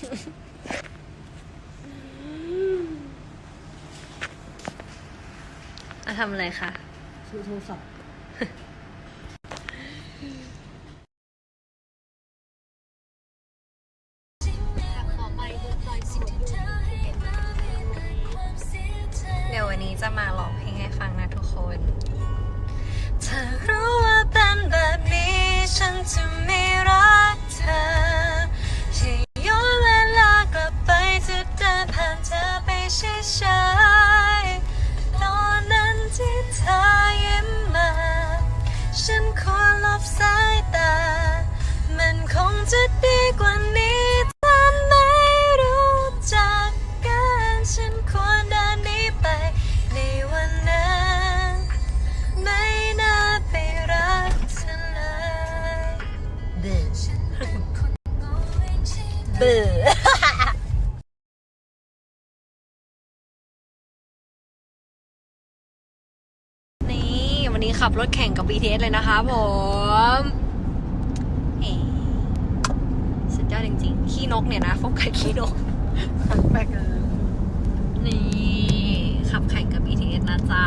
อะทำอะไรคะซื้อโทรศัพท์เดี๋ยววันนี้จะมาร้องเพลงให้ฟังนะทุกคน เธอรู้ว่าเป็นแบบนี้ฉันจะไม่ จะดีกว่านี้ถ้าไม่รู้จักกันฉันควรเดินหนี้ไป ในวันนั้น ไม่น่าไปรักเธอเลยเบื่อเบื่อนี่วันนี้ขับรถแข่งกับ BTS เลยนะคะผมเอ๋สุดยอด จริงๆ ขี้นกเนี่ยนะโฟกัสขี้นกแบกเออนี่ขับแข่งกับ BTS นะจ๊ะ